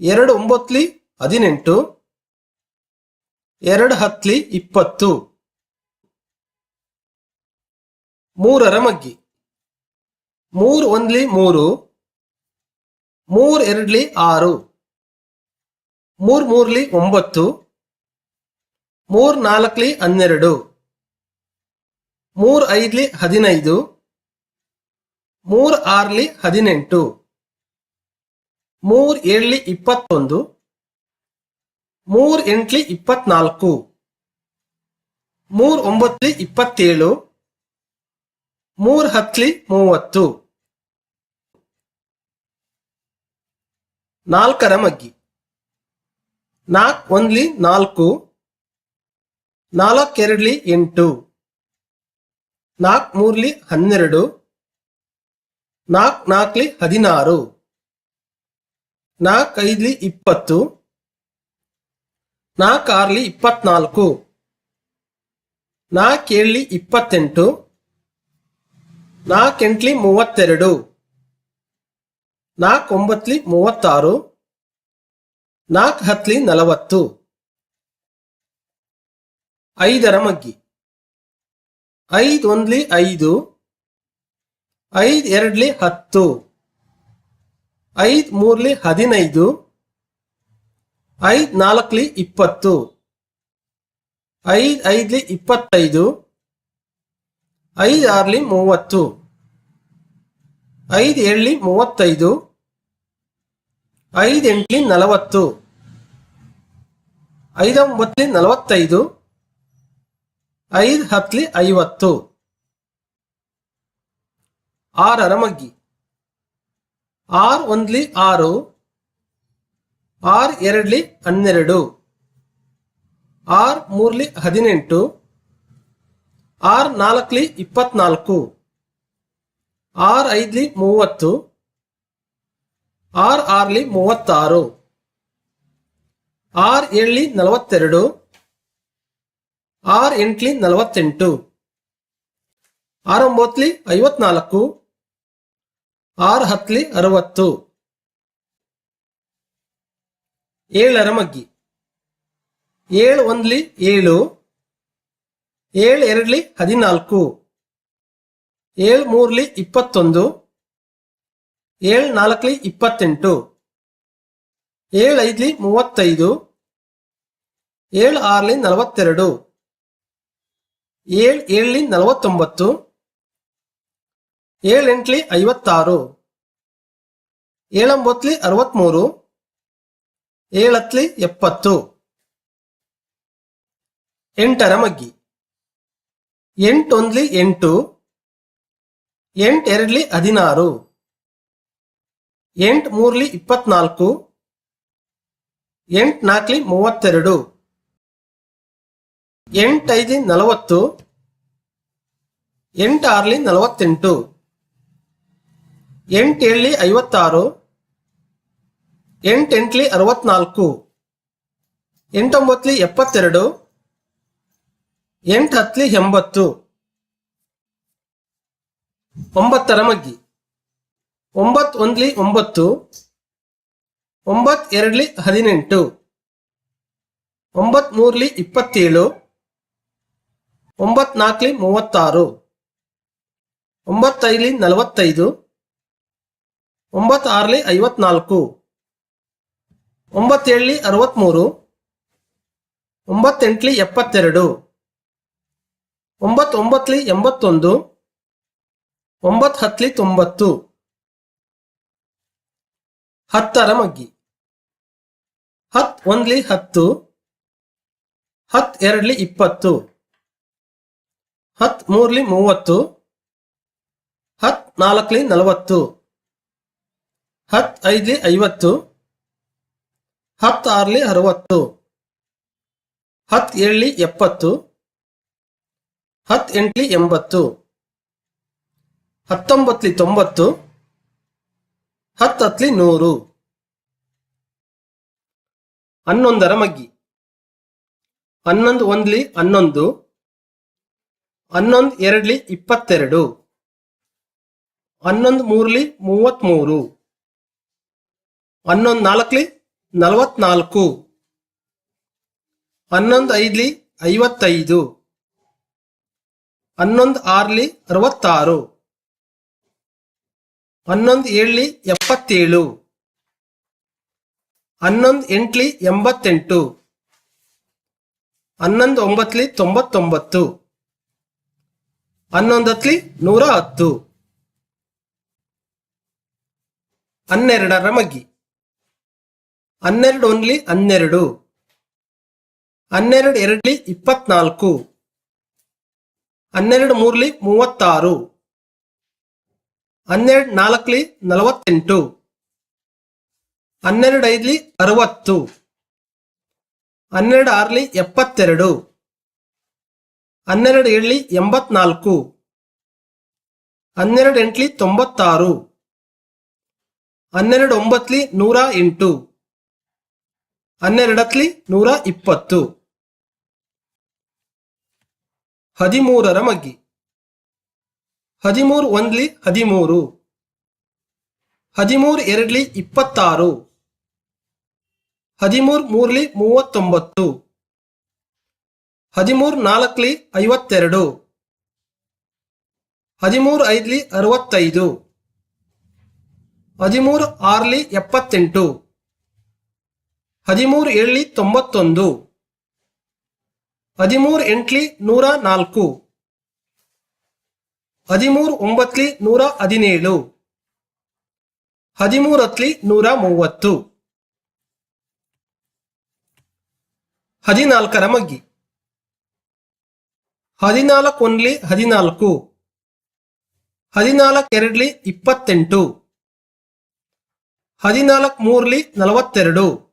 ಎರಡು ಒಂಬತ್ತಲಿ ಹದಿನೆಂಟು, ಎರಡು ಹತ್ಲಿ ಇಪ್ಪತ್ತು. ಮೂರರ ಮಗ್ಗಿ. ಮೂರು ಒಂದ್ಲಿ ಮೂರು, ಮೂರ್ ಎರಡ್ಲಿ ಆರು, ಮೂರ್ ಮೂರ್ಲಿ ಒಂಬತ್ತು, ಮೂರ್ ನಾಲ್ಕಲಿ ಹನ್ನೆರಡು, ಮೂರ್ ಐದ್ಲಿ ಹದಿನೈದು, ಮೂರ್ ಆರ್ಲಿ ಹದಿನೆಂಟು. ಮೂರ್ ಏಳ್ಲಿ ಇಪ್ಪತ್ತೊಂದು. ಮೂರ್ ಎಂಟ್ಲಿ ಇಪ್ಪತ್ನಾಲ್ಕು. ಮೂರ್ ಒಂಬತ್ಲಿ ಇಪ್ಪತ್ತೇಳು. ಮೂರ್ ಹತ್ಲಿ ಮೂವತ್ತು. ನಾಲ್ಕರ ಮಗ್ಗಿ. ನಾಲ್ಕ್ ಒಂದ್ಲಿ ನಾಲ್ಕು. ನಾಲ್ಕೆರಡ್ಲಿ ಎಂಟು. ನಾಲ್ಕ್ ಮೂರ್ಲಿ ಹನ್ನೆರಡು. ನಾಲ್ಕ್ ನಾಲ್ಕ್ಲಿ ಹದಿನಾರು. ನಾಲ್ಕ್ ಐದ್ಲಿ ಇಪ್ಪತ್ತು, ನಾಲ್ಕಾರ್ಲಿ ಇಪ್ಪತ್ನಾಲ್ಕು ಕೇಳಿ ಇಪ್ಪತ್ತೆಂಟು, ನಾಲ್ಕೆಂಟ್ಲಿ ಮೂವತ್ತೆರಡು ನಾಲ್ಕ್ ಒಂಬತ್ಲಿ ಮೂವತ್ತಾರು ನಾಲ್ಕು ಹತ್ಲಿ ನಲವತ್ತು. ಐದರ ಮಗ್ಗಿ. ಐದು ಒಂದ್ಲಿ ಐದು ಐದ್ ಎರಡ್ಲಿ ಹತ್ತು. ಐದ್ ಮೂರ್ಲಿ ಹದಿನೈದು, ಐದ್ ನಾಲ್ಕಲಿ ಇಪ್ಪತ್ತು, ಐದ್ ಐದ್ಲಿ ಇಪ್ಪತ್ತೈದು, ಐದ್ ಆರ್ಲಿ ಮೂವತ್ತು, ಐದ್ ಏಳ್ಲಿ ಮೂವತ್ತೈದು, ಐದ್ ಎಂಟ್ಲಿ ನಲವತ್ತು ಐದೊಂಬತ್ಲಿ ನಲವತ್ತೈದು, ಐದ್ ಹತ್ಲಿ ಐವತ್ತು. ಆರರ ಮಗ್ಗಿ. ಆರ್ ಒಂದ್ಲಿ ಆರು, ಆರ್ ಎರಡ್ಲಿ ಹನ್ನೆರಡು, ಆರ್ ಮೂರ್ಲಿ ಹದಿನೆಂಟು, ಆರ್ ನಾಲ್ಕಲಿ ಇಪ್ಪತ್ನಾಲ್ಕು, ಆರ್ ಐದ್ಲಿ ಮೂವತ್ತು, ಆರ್ ಆರ್ಲಿ ಮೂವತ್ತಾರು, ಆರ್ ಏಳ್ಲಿ ನಲವತ್ತೆರಡು, ಆರ್ ಎಂಟ್ಲಿ ನಲವತ್ತೆಂಟು, ಆರ್ ಒಂಬತ್ತಲಿ ಐವತ್ನಾಲ್ಕು ಆರ್ ಹತ್ಲಿ ಅರವತ್ತು. ಏಳರ ಮಗ್ಗಿ. ಏಳು ಒಂದ್ಲಿ ಏಳು. ಏಳು ಎರಡ್ಲಿ ಹದಿನಾಲ್ಕು. ಏಳು ಮೂರ್ಲಿ ಇಪ್ಪತ್ತೊಂದು. ಏಳು ನಾಲ್ಕಲಿ ಇಪ್ಪತ್ತೆಂಟು. ಏಳು ಐದ್ಲಿ ಮೂವತ್ತೈದು. ಏಳು ಆರ್ಲಿ ನಲವತ್ತೆರಡು. ಏಳು ಏಳ್ಲಿ ನಲವತ್ತೊಂಬತ್ತು. ಏಳು ಎಂಟ್ಲಿ ಐವತ್ತಾರು, ಏಳೊಂಬತ್ಲಿ ಅರವತ್ಮೂರು, ಏಳತ್ಲಿ ಎಪ್ಪತ್ತು. ಎಂಟರ ಮಗ್ಗಿ. ಎಂಟೊಂದ್ಲಿ ಎಂಟು, ಎಂಟೆರಡ್ಲಿ ಹದಿನಾರು ಎಂಟು ಮೂರ್ಲಿ ಇಪ್ಪತ್ನಾಲ್ಕು ಎಂಟು ನಾಲ್ಕಲಿ ಮೂವತ್ತೆರಡು, ಎಂಟೈದ್ಲಿ ನಲವತ್ತು, ಎಂಟಾರ್ಲಿ ನಲವತ್ತೆಂಟು. ಎಂಟ್ ಏಳ್ಲಿ ಐವತ್ತಾರು ಎಂಟೆಂಟ್ಲಿ ಅರವತ್ನಾಲ್ಕು, ಎಂಟೊಂಬತ್ಲಿ ಎಪ್ಪತ್ತೆರಡು, ಎಂಟು ಹತ್ಲಿ ಎಂಬತ್ತು. ಒಂಬತ್ತರ ಮಗ್ಗಿ. ಒಂಬತ್ ಒಂದ್ಲಿ ಒಂಬತ್ತು ಒಂಬತ್ ಎರಡ್ಲಿ ಹದಿನೆಂಟು ಒಂಬತ್ ಮೂರ್ಲಿ ಇಪ್ಪತ್ತೇಳು ಒಂಬತ್ ನಾಲ್ಕಲಿ ಮೂವತ್ತಾರು ಒಂಬತ್ತೈಲಿ ನಲವತ್ತೈದು ಒಂಬತ್ ಆರ್ಲಿ ಐವತ್ನಾಲ್ಕು, ಒಂಬತ್ತೇಳಲಿ ಅರವತ್ಮೂರು, ಒಂಬತ್ತೆಂಟ್ಲಿ ಎಪ್ಪತ್ತೆರಡು ಒಂಬತ್ತೊಂಬತ್ಲಿ ಎಂಬತ್ತೊಂದು ಒಂಬತ್ತು ಹತ್ತಲಿ ತೊಂಬತ್ತು. ಹತ್ತರ ಮಗ್ಗಿ. ಹತ್ ಒಂದ್ಲಿ ಹತ್ತು ಹತ್ ಎರಡ್ಲಿ ಇಪ್ಪತ್ತು ಹತ್ ಮೂರ್ಲಿ ಮೂವತ್ತು ಹತ್ ನಾಲ್ಕಲಿ ನಲವತ್ತು. ಹತ್ ಐದ್ಲಿ ಐವತ್ತು ಹತ್ತು ಆರ್ಲಿ ಅರವತ್ತು ಹತ್ತು ಏಳ್ಲಿ ಎಪ್ಪತ್ತು ಹತ್ತು ಎಂಟ್ಲಿ ಎಂಬತ್ತು ಹತ್ತೊಂಬತ್ತಲಿ ತೊಂಬತ್ತು ಹತ್ತು ಹತ್ಲಿ ನೂರು. ಹನ್ನೊಂದರ ಮಗ್ಗಿ ಹನ್ನೊಂದು ಒಂದ್ಲಿ ಹನ್ನೊಂದು ಹನ್ನೊಂದು ಎರಡ್ಲಿ ಇಪ್ಪತ್ತೆರಡು, ಹನ್ನೊಂದು ಮೂರ್ಲಿ ಮೂವತ್ಮೂರು ಹನ್ನೊಂದು ನಾಲ್ಕಲಿ, ನಲವತ್ನಾಲ್ಕು. ಹನ್ನೊಂದು ಐದ್ಲಿ, ಐವತ್ತೈದು. ಹನ್ನೊಂದು ಆರ್ಲಿ, ಅರವತ್ತಾರು. ಹನ್ನೊಂದು ಏಳ್ಲಿ, ಎಪ್ಪತ್ತೇಳು. ಹನ್ನೊಂದು ಎಂಟ್ಲಿ, ಎಂಬತ್ತೆಂಟು. ಹನ್ನೊಂದು ಒಂಬತ್ಲಿ, ತೊಂಬತ್ತೊಂಬತ್ತು. ಹನ್ನೊಂದು ಹತ್ಲಿ, ನೂರ ಹತ್ತು. ಹನ್ನೆರಡರ ಮಗ್ಗಿ. ಹನ್ನೆರಡು ಒನ್ಲಿ ಹನ್ನೆರಡು. ಹನ್ನೆರಡು ಎರಡ್ಲಿ ಇಪ್ಪತ್ನಾಲ್ಕು. ಹನ್ನೆರಡು ಮೂರ್ಲಿ ಮೂವತ್ತಾರು. ಹನ್ನೆರಡು ನಾಲ್ಕಲಿ ನಲವತ್ತೆಂಟು. ಹನ್ನೆರಡು ಐದ್ಲಿ ಅರವತ್ತು. ಹನ್ನೆರಡು ಆರ್ಲಿ ಎಪ್ಪತ್ತೆರಡು. ಹನ್ನೆರಡು ಏಳ್ಲಿ ಎಂಬತ್ನಾಲ್ಕು. ಹನ್ನೆರಡು ಎಂಟ್ಲಿ ತೊಂಬತ್ತಾರು. ಹನ್ನೆರಡು ಒಂಬತ್ತಲಿ ನೂರ ಎಂಟು. ಹನ್ನೆರಡತ್ಲಿ ನೂರ ಇಪ್ಪತ್ತು. ಹದಿಮೂರರ ಮಗ್ಗಿ. ಹದಿಮೂರು ಒಂದ್ಲಿ ಹದಿಮೂರು. ಹದಿಮೂರು ಎರಡ್ಲಿ ಇಪ್ಪತ್ತಾರು. ಹದಿಮೂರು ಮೂರ್ಲಿ ಮೂವತ್ತೊಂಬತ್ತು. ಹದಿಮೂರು ನಾಲ್ಕಲಿ ಐವತ್ತೆರಡು. ಹದಿಮೂರು ಐದ್ಲಿ ಅರವತ್ತೈದು. ಹದಿಮೂರು ಆರ್ಲಿ ಎಪ್ಪತ್ತೆಂಟು. ಹದಿಮೂರು ಏಳಿ ತೊಂಬತ್ತೊಂದು. ಹದಿಮೂರು ಎಂಟ್ಲಿ ನೂರ ನಾಲ್ಕು. ಹದಿಮೂರು ಒಂಬತ್ಲಿ ನೂರ ಹದಿನೇಳು. ಹದಿಮೂರತ್ಲಿ ನೂರ ಮೂವತ್ತು. ಹದಿನಾಲ್ಕರ ಮಗ್ಗಿ. ಹದಿನಾಲ್ಕು ಒಂದ್ಲಿ ಹದಿನಾಲ್ಕು. ಹದಿನಾಲ್ಕು ಎರಡ್ಲಿ ಇಪ್ಪತ್ತೆಂಟು. ಹದಿನಾಲ್ಕು ಮೂರ್ಲಿ ನಲವತ್ತೆರಡು.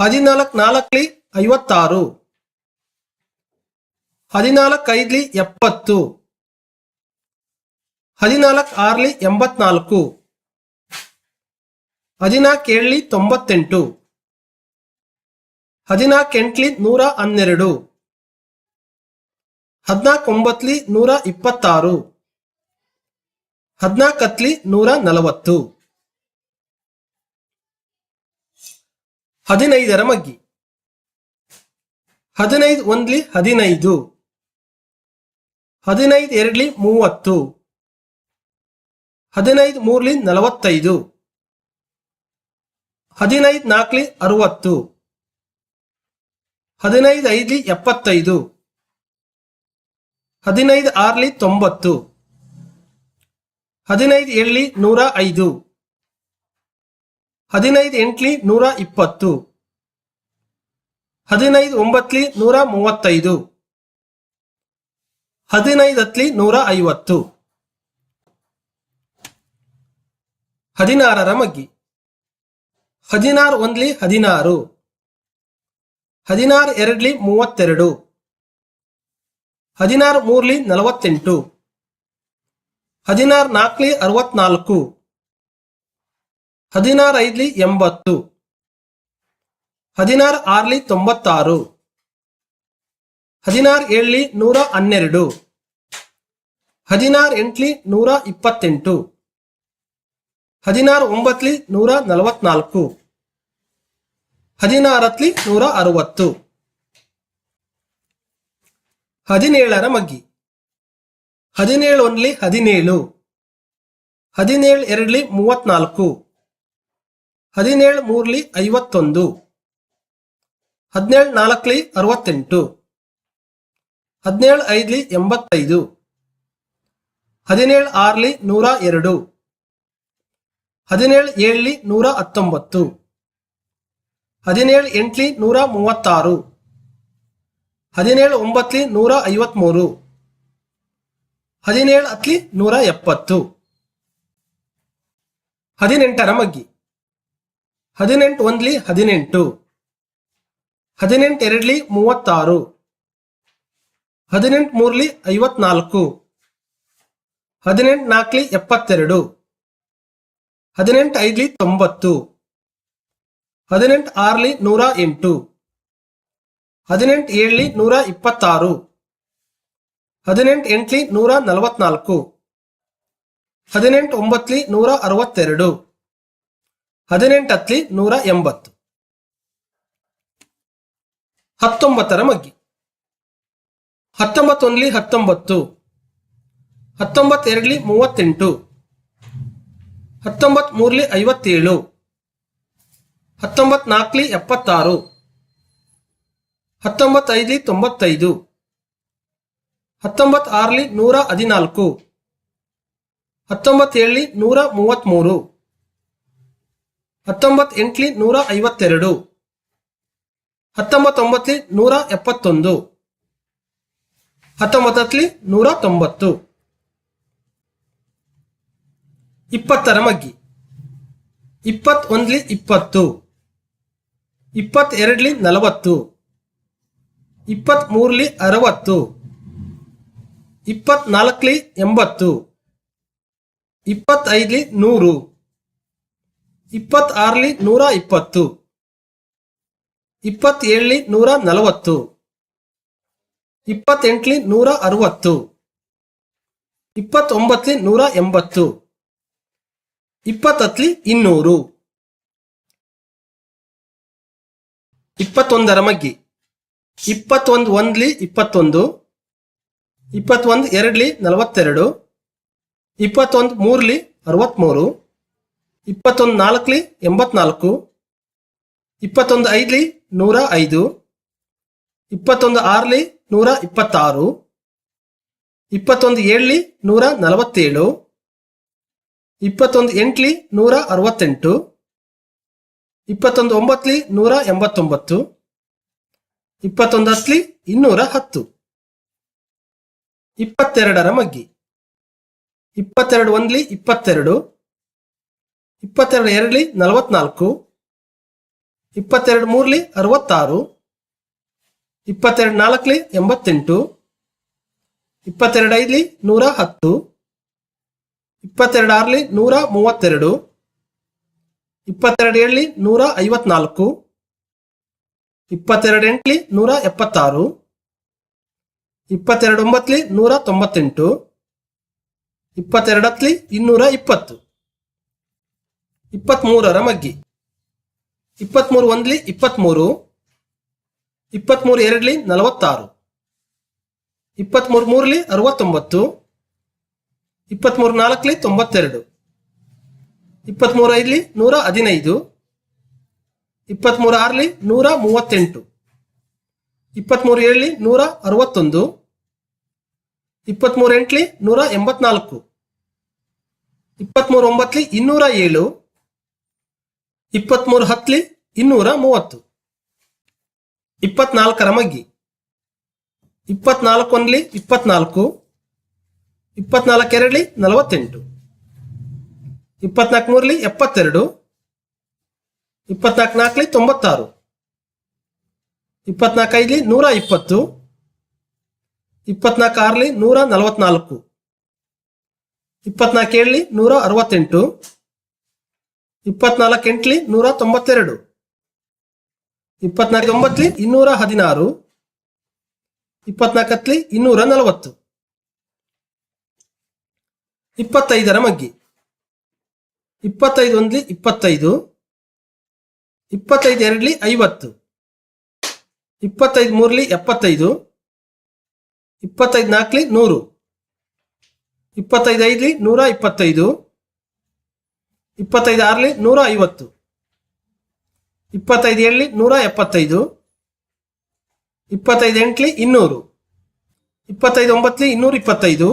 ಹದಿನಾಲ್ಕು ನಾಲ್ಕಲಿ ಐವತ್ತಾರು. ಹದಿನಾಲ್ಕೈದ್ಲಿ ಎಪ್ಪತ್ತು. ಹದಿನಾಲ್ಕು ಆರ್ಲಿ ಎಂಬತ್ನಾಲ್ಕು. ಹದಿನಾಲ್ಕು ಏಳ್ಲಿ ತೊಂಬತ್ತೆಂಟು. ಹದಿನಾಲ್ಕು ಎಂಟ್ಲಿ ನೂರ ಹನ್ನೆರಡು. ಹದಿನಾಲ್ಕು ಒಂಬತ್ಲಿ ನೂರ ಇಪ್ಪತ್ತಾರು. ಹದಿನಾಲ್ಕತ್ಲಿ ನೂರ ನಲವತ್ತು. ಹದಿನೈದರ ಮಗ್ಗಿ. ಹದಿನೈದು ಒಂದ್ಲಿ ಹದಿನೈದು. ಹದಿನೈದು ಎರಡ್ಲಿ ಮೂವತ್ತು. ಹದಿನೈದು ಮೂರ್ಲಿ ನಲವತ್ತೈದು. ಹದಿನೈದು ನಾಲ್ಕಲಿ ಅರವತ್ತು. ಹದಿನೈದು ಐದ್ಲಿ ಎಪ್ಪತ್ತೈದು. ಹದಿನೈದು ಆರ್ಲಿ ತೊಂಬತ್ತು. ಹದಿನೈದು ಏಳ್ಲಿ ನೂರ ಐದು. ಹದಿನೈದು ಎಂಟ್ಲಿ ನೂರ ಇಪ್ಪತ್ತು. ಹದಿನೈದು ಒಂಬತ್ಲಿ ನೂರ ಮೂವತ್ತೈದು. ಹದಿನೈದು ಹತ್ಲಿ ನೂರ ಐವತ್ತು. ಹದಿನಾರರ ಮಗ್ಗಿ. ಹದಿನಾರು ಒಂದ್ಲಿ ಹದಿನಾರು. ಹದಿನಾರು ಎರಡ್ಲಿ ಮೂವತ್ತೆರಡು. ಹದಿನಾರು ಮೂರ್ಲಿ ನಲವತ್ತೆಂಟು. ಹದಿನಾರು ನಾಲ್ಕಲಿ ಅರವತ್ನಾಲ್ಕು. ಹದಿನಾರು ಐದ್ಲಿ ಎಂಬತ್ತು. ಹದಿನಾರು ಆರ್ಲಿ ತೊಂಬತ್ತಾರು. ಹದಿನಾರು ಏಳ್ಲಿ ನೂರ ಹನ್ನೆರಡು ಹದಿನಾರು ಎಂಟ್ಲಿ ನೂರ ಇಪ್ಪತ್ತೆಂಟು ಹದಿನಾರು ಒಂಬತ್ಲಿ ನೂರ ನಲವತ್ನಾಲ್ಕು ಹದಿನಾರತ್ಲಿ ನೂರ ಅರವತ್ತು ಹದಿನೇಳರ ಮಗ್ಗಿ. ಹದಿನೇಳು ಒಂದ್ಲಿ ಹದಿನೇಳು. ಹದಿನೇಳು ಎರಡ್ಲಿ ಮೂವತ್ನಾಲ್ಕು. ಹದಿನೇಳು ಮೂರ್ಲಿ ಐವತ್ತೊಂದು. ಹದಿನೇಳು ನಾಲ್ಕಲಿ ಅರವತ್ತೆಂಟು. ಹದಿನೇಳು ಐದ್ಲಿ ಎಂಬತ್ತೈದು. ಹದಿನೇಳು ಆರ್ಲಿ ನೂರ ಎರಡು. ಹದಿನೇಳು ಏಳ್ಲಿ ನೂರ ಹತ್ತೊಂಬತ್ತು. ಹದಿನೇಳು ಎಂಟ್ಲಿ ನೂರ ಮೂವತ್ತಾರು. ಹದಿನೇಳು ಒಂಬತ್ತಲಿ ನೂರ ಐವತ್ಮೂರು. ಹದಿನೇಳು ಹತ್ಲಿ ನೂರ ಎಪ್ಪತ್ತು. ಹದಿನೆಂಟರ ಮಗ್ಗಿ. ಹದಿನೆಂಟು ಒಂದ್ಲಿ ಹದಿನೆಂಟು. ಹದಿನೆಂಟು ಎರಡ್ಲಿ ಮೂವತ್ತಾರು. ಹದಿನೆಂಟು ಮೂರ್ಲಿ ಐವತ್ನಾಲ್ಕು. ಹದಿನೆಂಟು ನಾಲ್ಕಲಿ ಎಪ್ಪತ್ತೆರಡು. ಹದಿನೆಂಟು ಐದ್ಲಿ ತೊಂಬತ್ತು. ಹದಿನೆಂಟು ಆರ್ಲಿ ನೂರ ಎಂಟು. ಹದಿನೆಂಟು ಏಳ್ಲಿ ನೂರ ಇಪ್ಪತ್ತಾರು. ಹದಿನೆಂಟು ಎಂಟ್ಲಿ ನೂರ ನಲವತ್ನಾಲ್ಕು. ಹದಿನೆಂಟು ಒಂಬತ್ತಲಿ ನೂರ ಅರವತ್ತೆರಡು. ಹದಿನೆಂಟು ಹತ್ಲಿ ನೂರ ಎಂಬತ್ತು. ಹತ್ತೊಂಬತ್ತರ ಮಗ್ಗಿ. ಹತ್ತೊಂಬತ್ತೊಂದ್ಲಿ ಹತ್ತೊಂಬತ್ತು. ಹತ್ತೊಂಬತ್ತೆರಡ್ಲಿ ಮೂವತ್ತೆಂಟು. ಹತ್ತೊಂಬತ್ ಮೂರ್ಲಿ ಐವತ್ತೇಳು. ಹತ್ತೊಂಬತ್ ನಾಲ್ಕಲಿ ಎಪ್ಪತ್ತಾರು. ಹತ್ತೊಂಬತ್ತೈದ್ಲಿ ತೊಂಬತ್ತೈದು. ಹತ್ತೊಂಬತ್ ಆರ್ಲಿ ನೂರ ಹದಿನಾಲ್ಕು. ಹತ್ತೊಂಬತ್ತೇಳಲಿ ನೂರ ಮೂವತ್ತ್ಮೂರು. ಹತ್ತೊಂಬತ್ ಎಂಟ್ಲಿ ನೂರ ಐವತ್ತೆರಡು. ಹತ್ತೊಂಬತ್ತೊಂಬತ್ತಲಿ ನೂರ ಎಪ್ಪತ್ತೊಂದು. ಹತ್ತೊಂಬತ್ತಲಿ ನೂರ ತೊಂಬತ್ತು. ಇಪ್ಪತ್ತರ ಮಗ್ಗಿ. ಇಪ್ಪತ್ತೊಂದ್ಲಿ ಇಪ್ಪತ್ತು. ಇಪ್ಪತ್ತೆರಡ್ಲಿ ನಲವತ್ತು. ಇಪ್ಪತ್ತ್ಮೂರ್ಲಿ ಅರವತ್ತು. ಇಪ್ಪತ್ನಾಲ್ಕಲಿ ಎಂಬತ್ತು. ಇಪ್ಪತ್ತೈದ್ಲಿ ನೂರು. ಇಪ್ಪತ್ತಾರ್ಲಿ ನೂರ ಇಪ್ಪತ್ತು. ಇಪ್ಪತ್ತೇಳಲಿ ನೂರ ನಲವತ್ತು. ಇಪ್ಪತ್ತೆಂಟ್ಲಿ ನೂರ ಅರವತ್ತು. ಇಪ್ಪತ್ತೊಂಬತ್ತಲಿ ನೂರ ಎಂಬತ್ತು. ಇಪ್ಪತ್ತತ್ಲಿ ಇನ್ನೂರು. ಇಪ್ಪತ್ತೊಂದರ ಮಗ್ಗಿ. ಇಪ್ಪತ್ತೊಂದು ಒಂದ್ಲಿ ಇಪ್ಪತ್ತೊಂದು. ಇಪ್ಪತ್ತೊಂದು ಎರಡ್ಲಿ ನಲವತ್ತೆರಡು. ಇಪ್ಪತ್ತೊಂದು ಮೂರ್ಲಿ ಅರವತ್ತ್ಮೂರು ಇಪ್ಪತ್ತೊಂದು ನಾಲ್ಕಲಿ ಎಂಬತ್ನಾಲ್ಕು, ಇಪ್ಪತ್ತೊಂದು ಐದ್ಲಿ ನೂರ ಐದು, ಇಪ್ಪತ್ತೊಂದು ಆರ್ಲಿ ನೂರ ಇಪ್ಪತ್ತಾರು, ಇಪ್ಪತ್ತೊಂದು ಏಳ್ಲಿ ನೂರ ನಲವತ್ತೇಳು, ಇಪ್ಪತ್ತೊಂದು ಎಂಟ್ಲಿ ನೂರ ಅರವತ್ತೆಂಟು, ಇಪ್ಪತ್ತೊಂದು ಒಂಬತ್ತಲಿ ನೂರ ಎಂಬತ್ತೊಂಬತ್ತು ಇಪ್ಪತ್ತೊಂದು ಹತ್ತಲಿ ಇನ್ನೂರ ಹತ್ತು. ಇಪ್ಪತ್ತೆರಡರ ಮಗ್ಗಿ. ಇಪ್ಪತ್ತೆರಡು ಒಂದ್ಲಿ ಇಪ್ಪತ್ತೆರಡು ಇಪ್ಪತ್ತೆರಡು ಎರಡಲಿ ನಲವತ್ನಾಲ್ಕು, ಇಪ್ಪತ್ತೆರಡು ಮೂರಲಿ ಅರವತ್ತಾರು, ಇಪ್ಪತ್ತೆರಡು ನಾಲ್ಕಲಿ ಎಂಬತ್ತೆಂಟು, ಇಪ್ಪತ್ತೆರಡು ಐದ್ಲಿ ನೂರ ಹತ್ತು, ಇಪ್ಪತ್ತೆರಡು ಆರ್ಲಿ ನೂರ ಮೂವತ್ತೆರಡು, ಇಪ್ಪತ್ತೆರಡು ಏಳಲಿ ನೂರ ಐವತ್ನಾಲ್ಕು, ಇಪ್ಪತ್ತೆರಡು ಎಂಟ್ಲಿ ನೂರ ಎಪ್ಪತ್ತಾರು, ಇಪ್ಪತ್ತೆರಡು ಒಂಬತ್ತಲಿ ನೂರ ತೊಂಬತ್ತೆಂಟು, ಇಪ್ಪತ್ತೆರಡು ಹತ್ತಲಿ ಇನ್ನೂರ ಇಪ್ಪತ್ತು. ಇಪ್ಪತ್ತ್ಮೂರರ ಮಗ್ಗಿ. ಇಪ್ಪತ್ತ್ಮೂರು ಒಂದ್ಲಿ ಇಪ್ಪತ್ತ್ಮೂರು ಇಪ್ಪತ್ತ್ಮೂರು ಎರಡ್ಲಿ ನಲವತ್ತಾರು ಇಪ್ಪತ್ತ್ಮೂರು ಮೂರ್ಲಿ ಅರವತ್ತೊಂಬತ್ತು ಇಪ್ಪತ್ತ್ಮೂರು ನಾಲ್ಕಲಿ ತೊಂಬತ್ತೆರಡು ಇಪ್ಪತ್ತ್ಮೂರು ಐದ್ಲಿ ನೂರ ಹದಿನೈದು ಇಪ್ಪತ್ತ್ಮೂರು ಆರ್ಲಿ ನೂರ ಮೂವತ್ತೆಂಟು ಇಪ್ಪತ್ತ್ಮೂರು ಏಳಲಿ ನೂರ ಅರವತ್ತೊಂದು ಇಪ್ಪತ್ತ್ಮೂರು ಎಂಟ್ಲಿ ನೂರ ಎಂಬತ್ನಾಲ್ಕು ಇಪ್ಪತ್ತ್ಮೂರು ಒಂಬತ್ತಲಿ ಇನ್ನೂರ ಏಳು ಇಪ್ಪತ್ತ್ಮೂರು ಹತ್ಲಿ, ಇನ್ನೂರ ಮೂವತ್ತು. ಇಪ್ಪತ್ನಾಲ್ಕರ ಮಗ್ಗಿ. ಇಪ್ಪತ್ನಾಲ್ಕು ಒಂದ್ಲಿ, ಇಪ್ಪತ್ನಾಲ್ಕು. ಇಪ್ಪತ್ನಾಲ್ಕು ಎರಡ್ಲಿ, ನಲವತ್ತೆಂಟು. ಇಪ್ಪತ್ನಾಲ್ಕು ಮೂರ್ಲಿ, ಎಪ್ಪತ್ತೆರಡು. ಇಪ್ಪತ್ನಾಲ್ಕು ನಾಲ್ಕಲಿ, ತೊಂಬತ್ತಾರು. ಇಪ್ಪತ್ನಾಲ್ಕು ಐದ್ಲಿ, ನೂರ ಇಪ್ಪತ್ತು. ಇಪ್ಪತ್ನಾಲ್ಕು ಆರ್ಲಿ, ನೂರ ನಲವತ್ನಾಲ್ಕು. ಇಪ್ಪತ್ನಾಲ್ಕು ಏಳ್ಲಿ, ನೂರ ಅರವತ್ತೆಂಟು. ಇಪ್ಪತ್ನಾಲ್ಕು ಎಂಟ್ಲಿ ನೂರ ತೊಂಬತ್ತೆರಡು. ಇಪ್ಪತ್ನಾಲ್ಕು ಒಂಬತ್ಲಿ ಇನ್ನೂರ ಹದಿನಾರು. ಇಪ್ಪತ್ನಾಲ್ಕು ಹತ್ಲಿ ಇನ್ನೂರ ನಲವತ್ತು. ಇಪ್ಪತ್ತೈದರ ಮಗ್ಗಿ. ಇಪ್ಪತ್ತೈದು ಒಂದ್ಲಿ ಇಪ್ಪತ್ತೈದು. ಇಪ್ಪತ್ತೈದು ಎರಡ್ಲಿ ಐವತ್ತು. ಇಪ್ಪತ್ತೈದು ಮೂರ್ಲಿ ಎಪ್ಪತ್ತೈದು. ಇಪ್ಪತ್ತೈದು ನಾಲ್ಕಲಿ ನೂರು. ಇಪ್ಪತ್ತೈದು ಐದ್ಲಿ ನೂರ ಇಪ್ಪತ್ತೈದು. ಇಪ್ಪತ್ತೈದು ಆರಲಿ ನೂರ ಐವತ್ತು. ಇಪ್ಪತ್ತೈದು ಏಳಲಿ ನೂರ ಎಪ್ಪತ್ತೈದು. ಇಪ್ಪತ್ತೈದು ಎಂಟ್ಲಿ ಇನ್ನೂರು. ಇಪ್ಪತ್ತೈದು ಒಂಬತ್ತಲಿ ಇನ್ನೂರ ಇಪ್ಪತ್ತೈದು.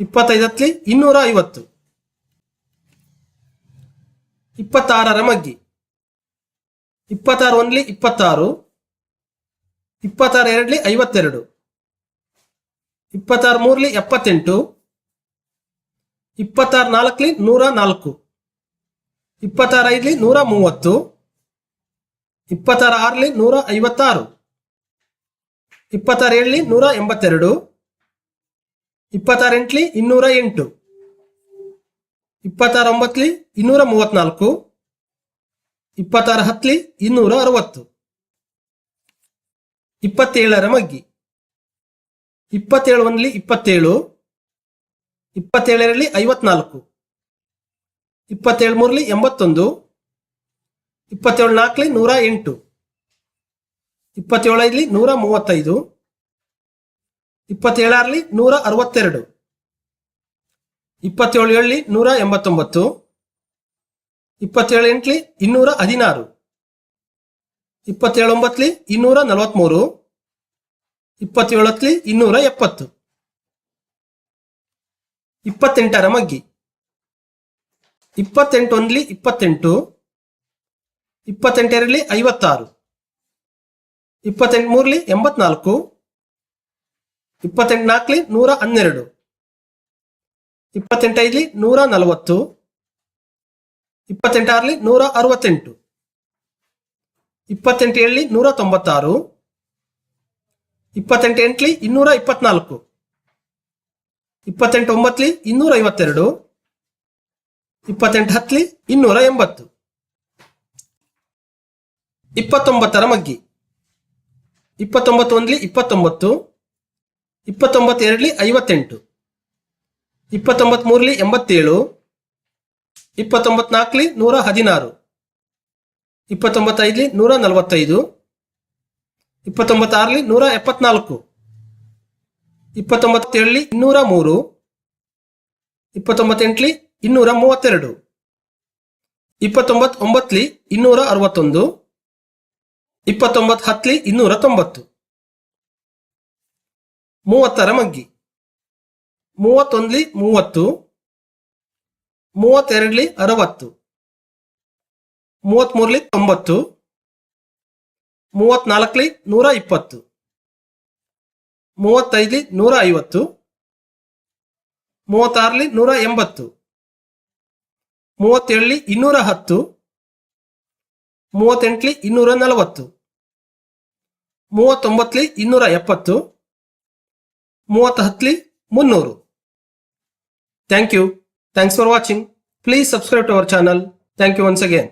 ಇಪ್ಪತ್ತೈದು ಹತ್ಲಿ ಇನ್ನೂರ ಐವತ್ತು. ಇಪ್ಪತ್ತಾರರ ಮಗ್ಗಿ. ಇಪ್ಪತ್ತಾರು ಒಂದ್ಲಿ ಇಪ್ಪತ್ತಾರು. ಇಪ್ಪತ್ತಾರು ಎರಡ್ಲಿ ಐವತ್ತೆರಡು. ಇಪ್ಪತ್ತಾರು ಮೂರ್ಲಿ ಎಪ್ಪತ್ತೆಂಟು. ಇಪ್ಪತ್ತಾರು ನಾಲ್ಕಲಿ ನೂರ ನಾಲ್ಕು. ಇಪ್ಪತ್ತಾರು ನೂರ ಮೂವತ್ತು. ಇಪ್ಪತ್ತಾರ ಆರಲಿ ನೂರ ಐವತ್ತಾರು. ಇಪ್ಪತ್ತಾರು ಏಳ್ಲಿ ನೂರ ಎಂಬತ್ತೆರಡು. ಇಪ್ಪತ್ತಾರೆಂಟಲಿ ಇನ್ನೂರ ಎಂಟು. ಇಪ್ಪತ್ತಾರು ಒಂಬತ್ಲಿ ಇನ್ನೂರ ಮೂವತ್ನಾಲ್ಕು. ಇಪ್ಪತ್ತಾರು ಹತ್ತಲಿ ಇನ್ನೂರ ಅರವತ್ತು. ಇಪ್ಪತ್ತೇಳರ ಮಗ್ಗಿ. ಇಪ್ಪತ್ತೇಳು ಒಂದ್ಲಿ ಇಪ್ಪತ್ತೇಳು. ಇಪ್ಪತ್ತೇಳರಲ್ಲಿ ಐವತ್ನಾಲ್ಕು ಇಪ್ಪತ್ತೇಳು ಮೂರಲಿ ಎಂಬತ್ತೊಂದು ಇಪ್ಪತ್ತೇಳು ನಾಲ್ಕಲಿ ನೂರ ಎಂಟು ಇಪ್ಪತ್ತೇಳಲ್ಲಿ ನೂರ ಮೂವತ್ತೈದು, ಇಪ್ಪತ್ತೇಳರಲ್ಲಿ ನೂರ ಅರವತ್ತೆರಡು ಇಪ್ಪತ್ತೇಳು ಏಳಲ್ಲಿ ನೂರ ಎಂಬತ್ತೊಂಬತ್ತು ಇಪ್ಪತ್ತೇಳು ಎಂಟ್ಲಿ ಇನ್ನೂರ ಹದಿನಾರು ಇಪ್ಪತ್ತೇಳು ಒಂಬತ್ಲಿ ಇನ್ನೂರ ನಲವತ್ತ್ಮೂರು ಇಪ್ಪತ್ತೇಳತ್ಲಿ ಇನ್ನೂರ ಎಪ್ಪತ್ತು. ಇಪ್ಪತ್ತೆಂಟರ ಮಗ್ಗಿ. ಇಪ್ಪತ್ತೆಂಟು ಒಂದ್ಲಿ ಇಪ್ಪತ್ತೆಂಟು, ಇಪ್ಪತ್ತೆಂಟರಲ್ಲಿ ಐವತ್ತಾರು, ಇಪ್ಪತ್ತೆಂಟು ಮೂರ್ಲಿ ಎಂಬತ್ನಾಲ್ಕು, ಇಪ್ಪತ್ತೆಂಟು ನಾಲ್ಕಲಿ ನೂರ ಹನ್ನೆರಡು ಇಪ್ಪತ್ತೆಂಟೈದ್ಲಿ ನೂರ ನಲವತ್ತು ಇಪ್ಪತ್ತೆಂಟಾರಲ್ಲಿ ನೂರ ಅರವತ್ತೆಂಟು, ಇಪ್ಪತ್ತೆಂಟು ಏಳಲಿ ನೂರ ತೊಂಬತ್ತಾರು, ಇಪ್ಪತ್ತೆಂಟು ಎಂಟಲಿ ಇನ್ನೂರ ಇಪ್ಪತ್ನಾಲ್ಕು. ಇಪ್ಪತ್ತೆಂಟು ಒಂಬತ್ತಲಿ ಇನ್ನೂರ ಐವತ್ತೆರಡು. ಇಪ್ಪತ್ತೆಂಟು ಹತ್ತಲಿ ಇನ್ನೂರ ಎಂಬತ್ತು. ಇಪ್ಪತ್ತೊಂಬತ್ತರ ಮಗ್ಗಿ. ಇಪ್ಪತ್ತೊಂಬತ್ತು ಒಂದ್ಲಿ ಇಪ್ಪತ್ತೊಂಬತ್ತು. ಇಪ್ಪತ್ತೊಂಬತ್ತು ಎರಡ್ಲಿ ಐವತ್ತೆಂಟು. ಇಪ್ಪತ್ತೊಂಬತ್ತು ಮೂರ್ಲಿ ಎಂಬತ್ತೇಳು. ಇಪ್ಪತ್ತೊಂಬತ್ತು ನಾಲ್ಕಲಿ ನೂರ ಹದಿನಾರು. ಇಪ್ಪತ್ತೊಂಬತ್ತೈದ್ಲಿ ನೂರ ನಲವತ್ತೈದು. ಇಪ್ಪತ್ತೊಂಬತ್ತಾರಲಿ ನೂರ ಎಪ್ಪತ್ನಾಲ್ಕು. ಇಪ್ಪತ್ತೊಂಬತ್ತೇಳಲಿ ಇನ್ನೂರ ಮೂರು, ಇಪ್ಪತ್ತೊಂಬತ್ತೆಂಟ್ಲಿ ಇನ್ನೂರ ಮೂವತ್ತೆರಡು ಇಪ್ಪತ್ತೊಂಬತ್ತು ಒಂಬತ್ಲಿ ಇನ್ನೂರ ಅರವತ್ತೊಂದು ಇಪ್ಪತ್ತೊಂಬತ್ತು ಹತ್ತಲಿ ಇನ್ನೂರ ತೊಂಬತ್ತು. ಮೂವತ್ತರ ಮಗ್ಗಿ. ಮೂವತ್ತೊಂದ್ಲಿ ಮೂವತ್ತು, ಮೂವತ್ತೆರಡ್ಲಿ ಅರವತ್ತು, ಮೂವತ್ತ್ಮೂರ್ಲಿ ತೊಂಬತ್ತು ಮೂವತ್ನಾಲ್ಕಲಿ ನೂರ ಇಪ್ಪತ್ತು. ಮೂವತ್ತೈದ್ಲಿ ನೂರ ಐವತ್ತು, ಮೂವತ್ತಾರಲಿ ನೂರ ಎಂಬತ್ತು, ಮೂವತ್ತೇಳಲಿ ಇನ್ನೂರ ಹತ್ತು, ಮೂವತ್ತೆಂಟ್ಲಿ ಇನ್ನೂರ ನಲವತ್ತು ಮೂವತ್ತೊಂಬತ್ತಲಿ ಇನ್ನೂರ ಎಪ್ಪತ್ತು ಮೂವತ್ತು ಹತ್ತಲಿ ಮುನ್ನೂರು. Thank you thanks for watching please subscribe to our channel thank you once again